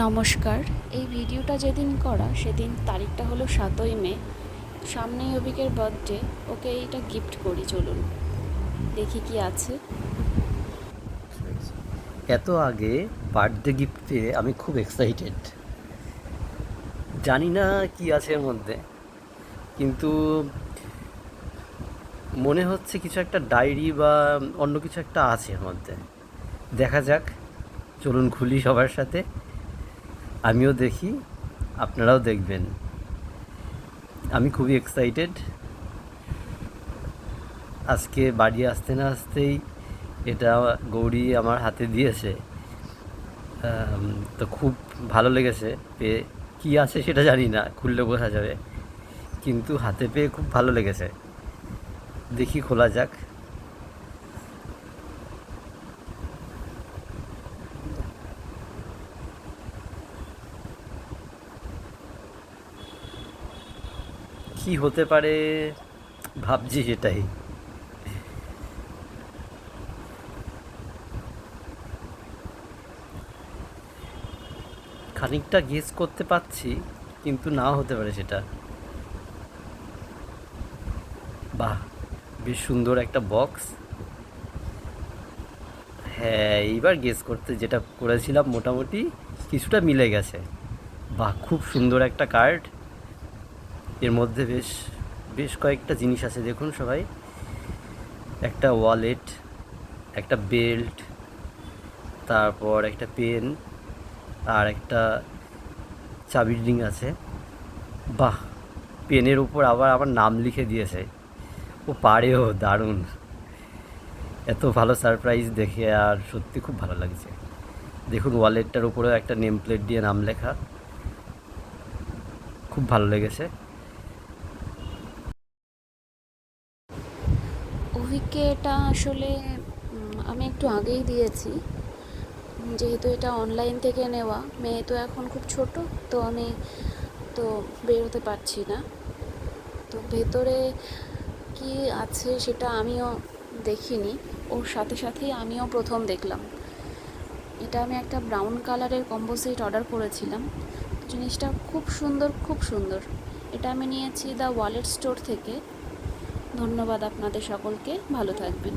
নমস্কার। এই ভিডিওটা যেদিন করা, সেদিন তারিখটা হলো সাতই মে। সামনেই অভিকের বার্থডে ওকে এইটা গিফট করি, চলুন। দেখি কি আছে। এত আগে বার্থডে গিফট পেয়ে আমি খুব এক্সাইটেড জানি না কি আছে এর মধ্যে, কিন্তু মনে হচ্ছে কিছু একটা ডায়েরি বা অন্য কিছু একটা আছে এর মধ্যে। দেখা যাক, চলুন খুলি সবার সাথে। আমিও দেখি, আপনারাও দেখবেন। আমি খুবই এক্সাইটেড আজকে বাড়ি আসতে না আসতেই এটা গৌরী আমার হাতে দিয়েছে। তো খুব ভালো লেগেছে পেয়ে কী আছে সেটা জানি না, খুললে বোঝা যাবে। কিন্তু হাতে পেয়ে খুব ভালো লেগেছে। দেখি খোলা যাক। কি হতে পারে, ভাবছি সেটাই। খানিকটা গেস করতে পারছি, কিন্তু না হতে পারে সেটা। বাহ, বেশ সুন্দর একটা বক্স হ্যাঁ এইবার গেস করতে যেটা করেছিলাম মোটামুটি, কিছুটা মিলে গেছে। বাহ, খুব সুন্দর একটা কার্ড এর মধ্যে বেশ বেশ কয়েকটা জিনিস আছে, দেখুন সবাই। একটা ওয়ালেট একটা বেল্ট তারপর একটা পেন আর একটা চাবির রিং আছে। বাহ! পেনের উপর আবার আবার নাম লিখে দিয়েছে। ও পারেও দারুণ। এত ভালো সারপ্রাইজ দেখে আর সত্যি খুব ভালো লাগছে। দেখুন ওয়ালেটটার উপরেও একটা নেম প্লেট দিয়ে নাম লেখা। খুব ভালো লেগেছে। অভিককে এটা আসলে আমি একটু আগেই দিয়েছি। যেহেতু এটা অনলাইন থেকে নেওয়া, মেয়ে তো এখন খুব ছোট, তো আমি তো বেরোতে পারছি না। তো ভেতরে কি আছে সেটা আমিও দেখিনি, ওর সাথে সাথেই আমিও প্রথম দেখলাম। এটা আমি একটা ব্রাউন কালারের কম্বো সেট অর্ডার করেছিলাম। জিনিসটা খুব সুন্দর খুব সুন্দর। এটা আমি নিয়েছি দ্য ওয়ালেট স্টোর থেকে। ধন্যবাদ আপনাদের সকলকে ভালো থাকবেন।